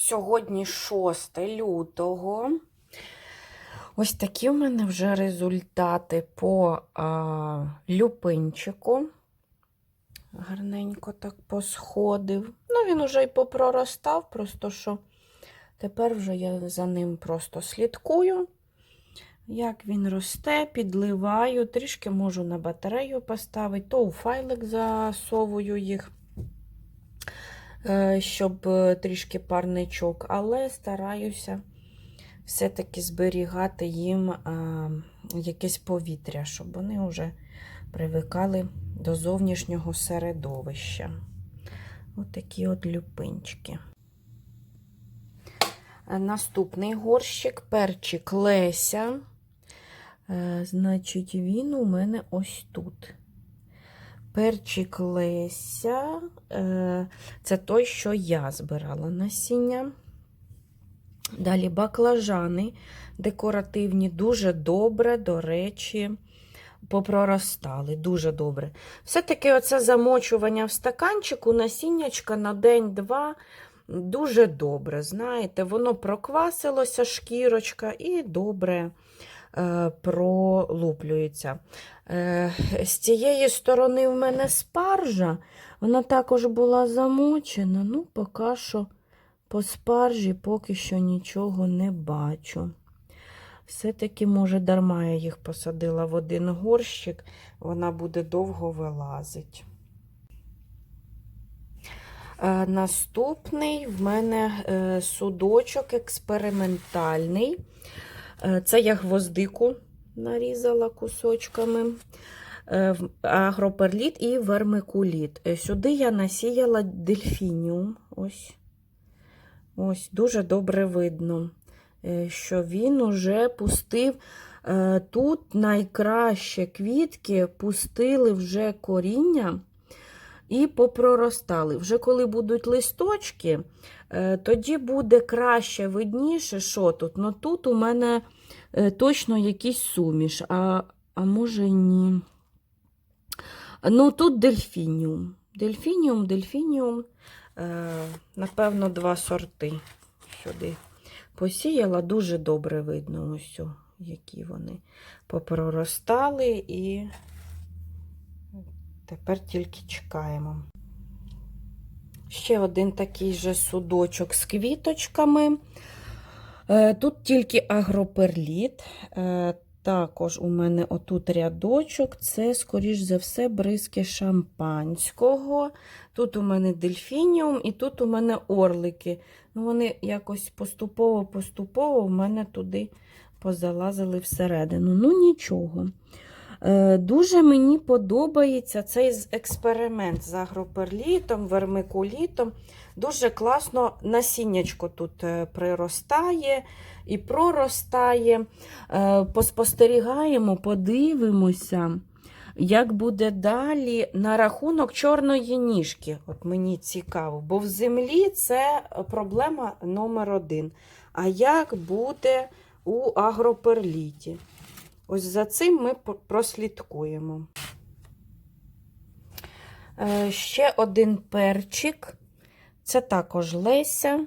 Сьогодні 6 лютого. Ось такі в мене вже результати по а, люпинчику. Гарненько так посходив. Ну, він уже й попроростав, просто що тепер вже я за ним просто слідкую. Як він росте, підливаю, трішки можу на батарею поставити, то у файлик засовую їх, щоб е, трішки парничок, але стараюся все-таки зберігати їм е, якесь повітря, щоб вони вже привикали до зовнішнього середовища. Ось такі от люпинчики. Е, Наступний горщик, перчик Леся. Е, Значить, він у мене ось тут. Перчик Леся. Е, Це той, що я збирала насіння. Далі баклажани декоративні, дуже добре, до речі, попроростали. Дуже добре. Все-таки оце замочування в стаканчику, насіннячка на день-два. Дуже добре, знаєте, воно проквасилося, шкірочка, і добре пролуплюється. Е, з цієї сторони в мене спаржа, вона також була замочена. Ну, поки що по спаржі поки що нічого не бачу. Все-таки, може, дарма я їх посадила в один горщик, вона буде довго вилазить. Е, Наступний в мене е, судочок експериментальний. Е, Це я гвоздику нарізала кусочками, е, агроперліт і вермикуліт. Е, Сюди я насіяла дельфініум. Ось, ось дуже добре видно, що він уже пустив. Тут найкраще квітки пустили вже коріння і попроростали. Вже коли будуть листочки, е, тоді буде краще видніше, що тут. Ну тут у мене е, точно якийсь суміш, а, а може ні. Ну, тут дельфініум. Дельфініум, дельфініум. Е, напевно, два сорти сюди посіяла. Дуже добре видно, ось, які вони попроростали і Тепер тільки чекаємо. Ще один такий же судочок з квіточками. Е, Тут тільки агроперліт. Е, Також у мене отут рядочок. Це, скоріш за все, бризки шампанського. Тут у мене дельфініум і тут у мене орлики. Ну, Вони якось поступово-поступово в мене туди позалазили всередину. Ну, нічого. Е, Дуже мені подобається цей експеримент з агроперлітом, вермикулітом. Дуже класно насіннячко тут е, приростає і проростає. Е, Поспостерігаємо, подивимося, як буде далі на рахунок чорної ніжки. От мені цікаво, бо в землі це проблема номер один. А як буде у агроперліті? Ось за цим ми прослідкуємо. Е, Ще один перчик. Це також Леся.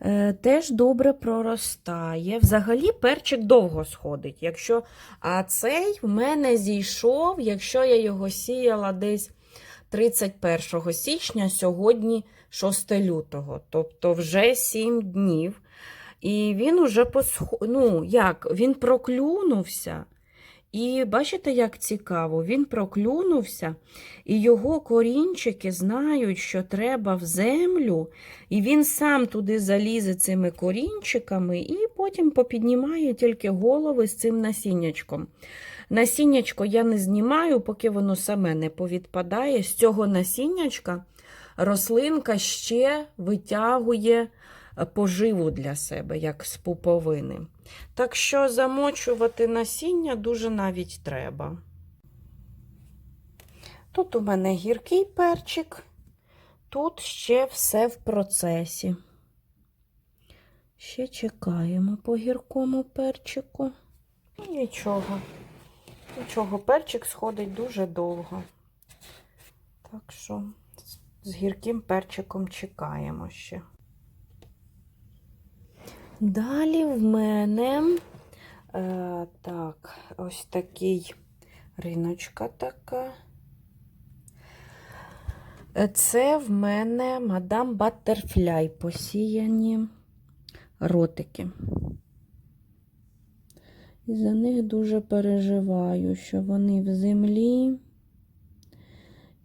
Е, Теж добре проростає. Взагалі перчик довго сходить. Якщо... А цей в мене зійшов, якщо я його сіяла десь 31 січня, сьогодні 6 лютого. Тобто вже 7 днів. І він уже посх... ну, як, він проклюнувся. І бачите, як цікаво, він проклюнувся, і його корінчики знають, що треба в землю, і він сам туди залізе цими корінчиками, і потім попіднімає тільки голови з цим насіннячком. Насіннячко я не знімаю, поки воно саме не повідпадає. З цього насіннячка рослинка ще витягує поживу для себе, як з пуповини. Так що замочувати насіння дуже навіть треба. Тут у мене гіркий перчик, тут ще все в процесі. Ще чекаємо по гіркому перчику. Ну, Нічого. Нічого, перчик сходить дуже довго. Так що з гірким перчиком чекаємо ще. Далі в мене е, так, ось такий риночка така. Е, Це в мене мадам Баттерфляй посіяні ротики. І за них дуже переживаю, що вони в землі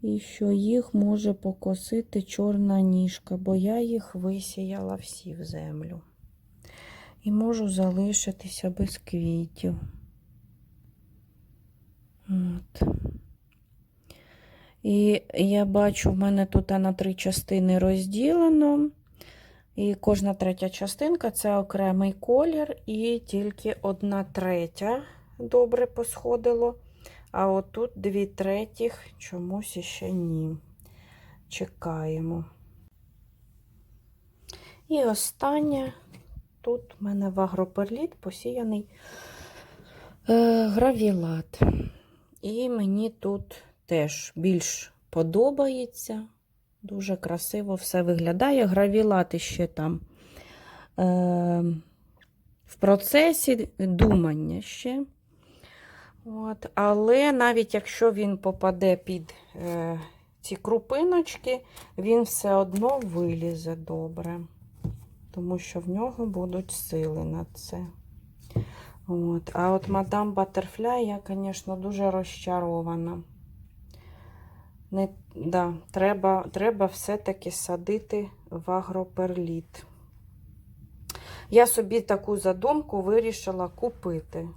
і що їх може покосити чорна ніжка, бо я їх висіяла всі в землю. І можу залишитися без квітів. От. І я бачу, в мене тут на три частини розділено. І кожна третя частинка це окремий колір, і тільки одна третя добре посходило. А отут дві третіх чомусь іще ні. Чекаємо. І останнє. Тут в мене в агроперліт посіяний е, гравілат. І мені тут теж більш подобається. Дуже красиво все виглядає. Гравілат ще там е, в процесі думання ще. От. Але навіть якщо він попаде під е, ці крупиночки, він все одно вилізе добре, тому що в нього будуть сили на це. От. А от мадам Баттерфляй, я, звісно, дуже розчарована. Не, да, треба, треба все-таки садити в агроперліт. Я собі таку задумку вирішила купити.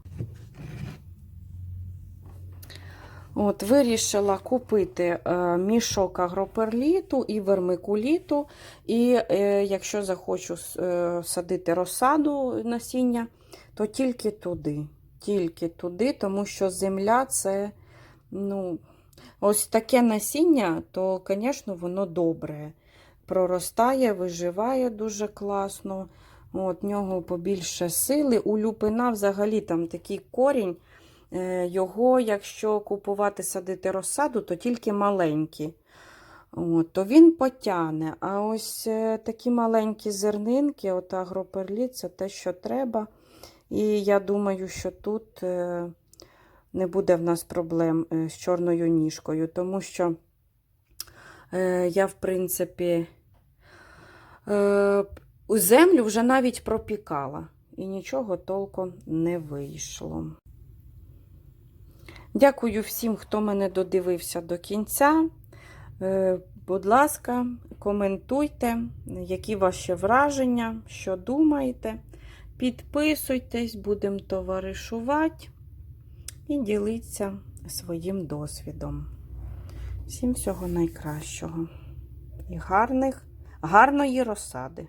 От, Вирішила купити е, мішок агроперліту і вермикуліту. І е, якщо захочу е, садити розсаду насіння, то тільки туди. Тільки туди, тому що земля це ну, ось таке насіння, то, звісно, воно добре. Проростає, виживає дуже класно. От, нього побільше сили. У люпина взагалі там такий корінь. Е, Його, якщо купувати, садити розсаду, то тільки маленькі. От, то він потягне. А ось е, такі маленькі зернинки, от агроперліт, це те, що треба. І я думаю, що тут е, не буде в нас проблем з чорною ніжкою, тому що я, в принципі, землю вже навіть пропікала, і нічого толком не вийшло. Дякую всім, хто мене додивився до кінця. Е, Будь ласка, коментуйте, які ваші враження, що думаєте. Підписуйтесь, будемо товаришувати і ділитися своїм досвідом. Всім всього найкращого і гарних, гарної розсади!